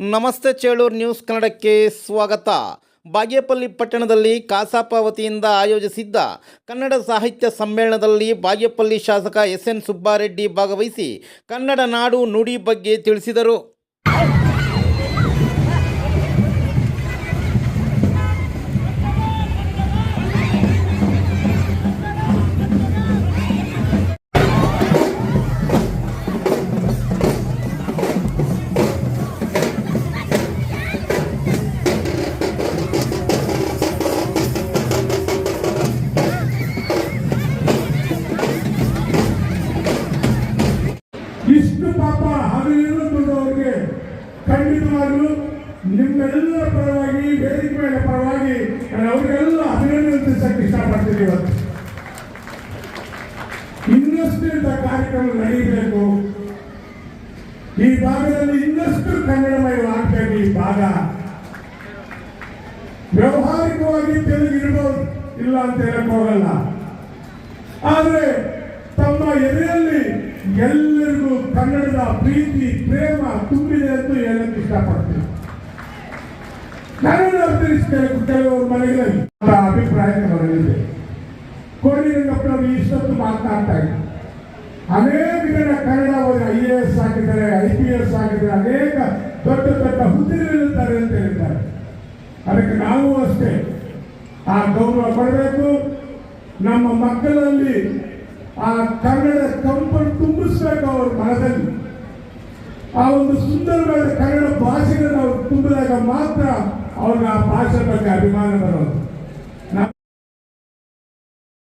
ನಮಸ್ತೆ ಚೇಳೂರು ನ್ಯೂಸ್ ಕನ್ನಡಕ್ಕೆ ಸ್ವಾಗತ. ಬಾಗೇಪಲ್ಲಿ ಪಟ್ಟಣದಲ್ಲಿ ಕಸಾಪ ವತಿಯಿಂದ ಆಯೋಜಿಸಿದ್ದ ಕನ್ನಡ ಸಾಹಿತ್ಯ ಸಮ್ಮೇಳನದಲ್ಲಿ ಬಾಗೇಪಲ್ಲಿ ಶಾಸಕ ಎಸ್ ಎನ್ ಸುಬ್ಬಾರೆಡ್ಡಿ ಭಾಗವಹಿಸಿ ಕನ್ನಡ ನಾಡು ನುಡಿ ಬಗ್ಗೆ ತಿಳಿಸಿದರು. ಇಷ್ಟು ಪಾಪ ಹಗಲಿರುಳು ದೊಡ್ಡವರಿಗೆ ಖಂಡಿತವಾಗಲೂ ನಿಮ್ಮೆಲ್ಲರ ಪರವಾಗಿ, ವೇದಿಕೆ ಮೇಲೆ ಪರವಾಗಿ ಅವರಿಗೆಲ್ಲ ಅಭಿನಂದಿಸಕ್ಕೆ ಇಷ್ಟಪಡ್ತೀನಿ ಇವತ್ತು. ಇನ್ನಷ್ಟು ಇಂಥ ಕಾರ್ಯಕ್ರಮ ನಡೆಯಬೇಕು ಈ ಭಾಗದಲ್ಲಿ ಇನ್ನಷ್ಟು ಕನ್ನಡಮಯವಾಗಬೇಕು ಈ ಭಾಗ. ವ್ಯವಹಾರಿಕವಾಗಿ ತೆಲುಗು ಇರ್ಬೋದು, ಇಲ್ಲ ಅಂತ ಹೇಳಕ್ ಹೋಗಲ್ಲ. ಆದರೆ ತಮ್ಮ ಎದೆಯಲ್ಲಿ ಎಲ್ಲರಿಗೂ ಕನ್ನಡದ ಪ್ರೀತಿ, ಪ್ರೇಮ ತುಂಬಿದೆ ಅಂತ ಹೇಳಕ್ ಇಷ್ಟಪಡ್ತೀನಿ. ನಾನು ಅರ್ಥೈಸ್ತೇನೆ ಕೆಲವರು ಮನೆಗಳಲ್ಲಿ ಅವರ ಅಭಿಪ್ರಾಯ ಬರಲಿದೆ ಕೋಡಿರಂಗಪ್ಪನವರು ಇಷ್ಟೊತ್ತು ಮಾತನಾಡ್ತಾ ಇದ್ದಾರೆ. ಅನೇಕ ಜನ ಕನ್ನಡ ಓದಿ ಐ ಎ ಎಸ್ ಆಗಿದ್ದಾರೆ, ಐ ಪಿ ಎಸ್ ಆಗಿದ್ದಾರೆ, ಅನೇಕ ದೊಡ್ಡ ದೊಡ್ಡ ಹುದ್ದೆಗಳಿರುತ್ತಾರೆ ಅಂತ ಹೇಳ್ತಾರೆ ಅದಕ್ಕೆ ನಾವು ಅಷ್ಟೇ ಆ ಗೌರವ ಕೊಡಬೇಕು. ನಮ್ಮ ಮಕ್ಕಳಲ್ಲಿ ಆ ಕನ್ನಡ ಕಂಪನ್ನು ತುಂಬಿಸ್ಬೇಕು ಅವ್ರ ಮನದಲ್ಲಿ. ಆ ಒಂದು ಸುಂದರವಾದ ಕನ್ನಡ ಭಾಷೆಗಳನ್ನು ಅವ್ರು ತುಂಬಿದಾಗ ಮಾತ್ರ ಅವ್ರಿಗೆ ಆ ಭಾಷೆ ಬಗ್ಗೆ ಅಭಿಮಾನ ಬರೋದು.